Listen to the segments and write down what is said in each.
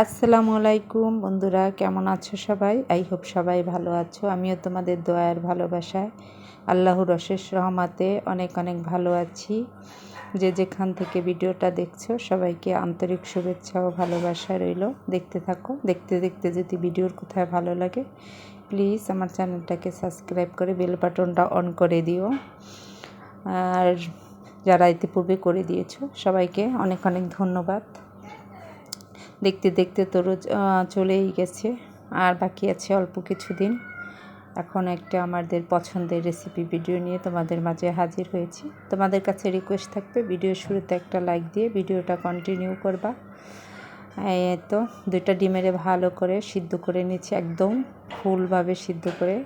আসসালামু আলাইকুম বন্ধুরা, কেমন আছো সবাই? আই হোপ সবাই ভালো আছো। আমিও তোমাদের দোয়ার ভালোবাসায়, আল্লাহর অশেষ রহমাতে অনেক অনেক ভালো আছি। যে যেখান থেকে ভিডিওটা দেখছ, সবাইকে আন্তরিক শুভেচ্ছা ও ভালোবাসা রইল। দেখতে থাকো, দেখতে দেখতে যদি ভিডিওর কোথায় ভালো লাগে প্লিজ আমার চ্যানেলটাকে সাবস্ক্রাইব করে বেল বাটনটা অন করে দিও। আর যারা ইতিপূর্বে করে দিয়েছ, সবাইকে অনেক অনেক ধন্যবাদ। দেখতে দেখতে তো রোজ চলেই গেছে। আর বাকি আছে অল্প কিছু দিন এখন একটা আমাদের পছন্দের রেসিপি ভিডিও নিয়ে তোমাদের মাঝে হাজির হয়েছি। তোমাদের কাছে রিকোয়েস্ট থাকবে ভিডিও শুরুতে একটা লাইক দিয়ে ভিডিওটা কন্টিনিউ করবা। তো দুইটা ডিমেরে ভালো করে সিদ্ধ করে নিচ্ছি একদম ফুলভাবে সিদ্ধ করে।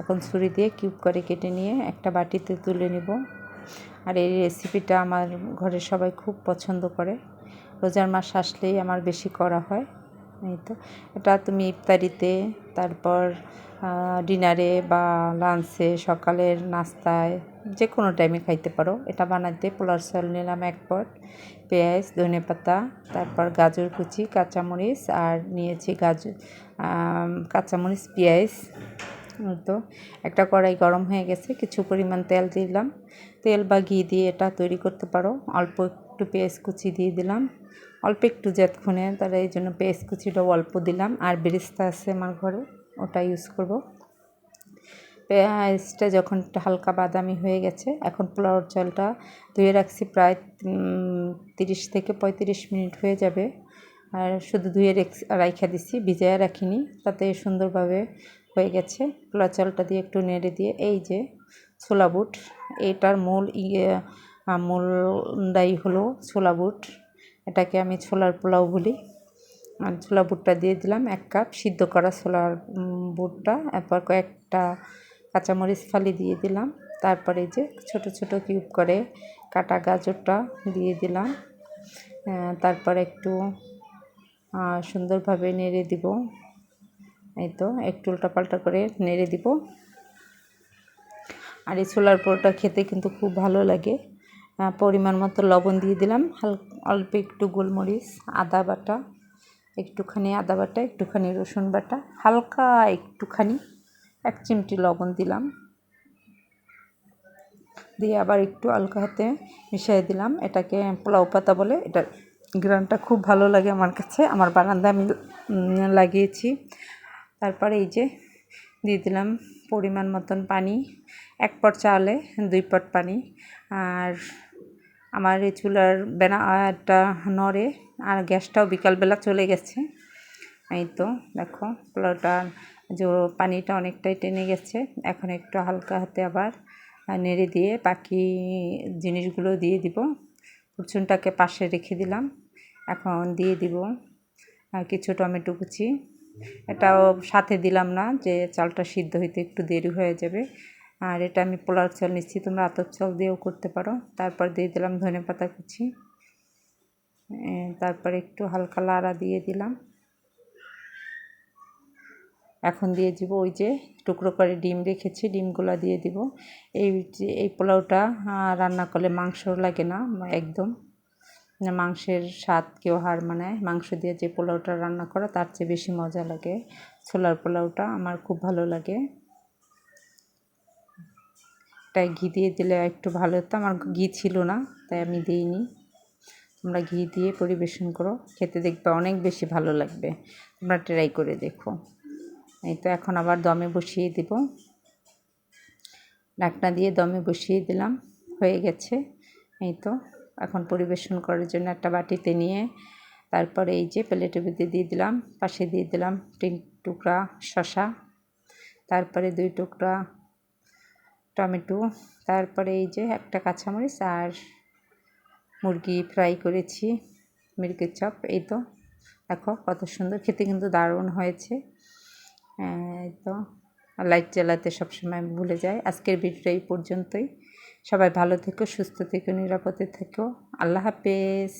এখন ছুরি দিয়ে কিউব করে কেটে নিয়ে একটা বাটিতে তুলে নিব। আর এই রেসিপিটা আমার ঘরে সবাই খুব পছন্দ করে। রোজার মাস আসলেই আমার বেশি করা হয়। এই তো। এটা তুমি ইফতারিতে, তারপর ডিনারে বা লাঞ্চে সকালের নাস্তায় যে কোনো টাইমে খাইতে পারো। এটা বানাতে পোলার চাল নিলাম এক পট, পেঁয়াজ, ধনে পাতা, তারপর গাজর কুচি, কাঁচামরিচ আর নিয়েছি গাজর কাঁচামরিচ, পেঁয়াজ। তো। একটা কড়াই গরম হয়ে গেছে, কিছু পরিমাণ তেল দিলাম। তেল বা ঘি দিয়ে এটা তৈরি করতে পারো। অল্প একটু পেঁয়াজ কুচি দিয়ে দিলাম। অল্প একটু যতক্ষণে তারা এই জন্য পেঁয়াজ কুচিটাও অল্প দিলাম। আর বেরিস্তা আছে আমার ঘরে, ওটা ইউজ করব। পেঁয়াজটা যখন হালকা বাদামি হয়ে গেছে, এখন পোলাওর জলটা ধুয়ে রাখছি প্রায় তিরিশ থেকে পঁয়ত্রিশ মিনিট হয়ে যাবে। আর শুধু ধুয়ে রাইখা দিছি ভিজায় রাখিনি, তাতে সুন্দরভাবে হয়ে গেছে। পোলা চালটা দিয়ে একটু নেড়ে দিয়ে, এই যে ছোলা বুট, এটার মূল ইয়ে মূলটাই হলো ছোলা বুট। এটাকে আমি ছোলার পোলাও বলি। আর ছোলা বুটটা দিয়ে দিলাম এক কাপ সিদ্ধ করা ছোলার বুটটা। এরপর কয়েকটা কাঁচামরিচ ফালি দিয়ে দিলাম। তারপরে যে ছোট ছোট কিউব করে কাটা গাজরটা দিয়ে দিলাম। তারপর একটু সুন্দরভাবে নেড়ে দিব। এই তো একটু উল্টাপাল্টা করে নেড়ে দিব। আর এই ছোলার পোড়টা খেতে কিন্তু খুব ভালো লাগে। পরিমাণ মতো লবণ দিয়ে দিলাম। অল্প একটু গোলমরিচ, আদা বাটা, একটুখানি আদা বাটা, একটুখানি রসুন বাটা, হালকা একটুখানি এক চিমটি লবণ দিলাম। দিয়ে আবার একটু হালকা হাতে মিশিয়ে দিলাম। এটাকে পোলাও পাতা বলে এটা গ্রানটা খুব ভালো লাগে আমার কাছে। আমার বারান্দা আমি লাগিয়েছি। তারপরে এই যে দিয়ে দিলাম পরিমাণ মতন পানি, এক পট চালে দুই পট পানি। আর আমার এই চুলার একটা নড়ে, আর গ্যাসটাও বিকালবেলা চলে গেছে। এই তো, দেখো পোলাওটা যে পানিটা অনেকটাই টেনে গেছে। এখন একটু হালকা হাতে আবার নেড়ে দিয়ে বাকি জিনিসগুলো দিয়ে দিব। কুচুনটাকে পাশে রেখে দিলাম। এখন দিয়ে দিব কিছু টমেটো কুচি। এটাও সাথে দিলাম না, যে চালটা সিদ্ধ হইতে একটু দেরি হয়ে যাবে। আর এটা আমি পোলার চাল নিচ্ছি, তোমরা আতপ চাল দিয়েও করতে পারো। তারপর দিয়ে দিলাম ধনে পাতা কুচি। তারপর একটু হালকা লাড়া দিয়ে দিলাম। এখন দিয়ে দিব ওই যে টুকরো করে ডিম রেখেছি, ডিমগুলো দিয়ে দিব। এই এই পোলাওটা রান্না করলে মাংস লাগে না, একদম। মাংসের স্বাদ কেউ হার মানায়। মাংস দিয়ে যে পোলাওটা রান্না করা, তার চেয়ে বেশি মজা লাগে। ছোলার পোলাওটা আমার খুব ভালো লাগে। তাই ঘি দিয়ে দিলে একটু ভালো হতো। আমার ঘি ছিল না, তাই আমি দিইনি। তোমরা ঘি দিয়ে পরিবেশন করো, খেতে দেখবে অনেক বেশি ভালো লাগবে। তোমরা ট্রাই করে দেখো। এই তো এখন আবার দমে বসিয়ে দেব। ঢাকনা দিয়ে দমে বসিয়ে দিলাম, হয়ে গেছে। এই তো, এখন পরিবেশন করার জন্য একটা বাটিতে নিয়ে, তারপরে এই যে প্লেটের মধ্যে দিয়ে দিলাম, পাশে দিয়ে দিলাম তিন টুকরা শশা তারপরে দুই টুকরা টমেটো, তারপরে এই যে একটা কাঁচামরিচ আর মুরগি ফ্রাই করেছি, মিল্কের চপ, এই তো। দেখো কত সুন্দর, খেতে কিন্তু দারুণ হয়েছে। এই তো। লাইট জ্বালাতে সবসময় ভুলে যায় আজকের ভিডিওটা এই পর্যন্তই। সবাই ভালো থেকো, সুস্থ থেকো, নিরাপদে থেকো। আল্লাহ হাফেজ।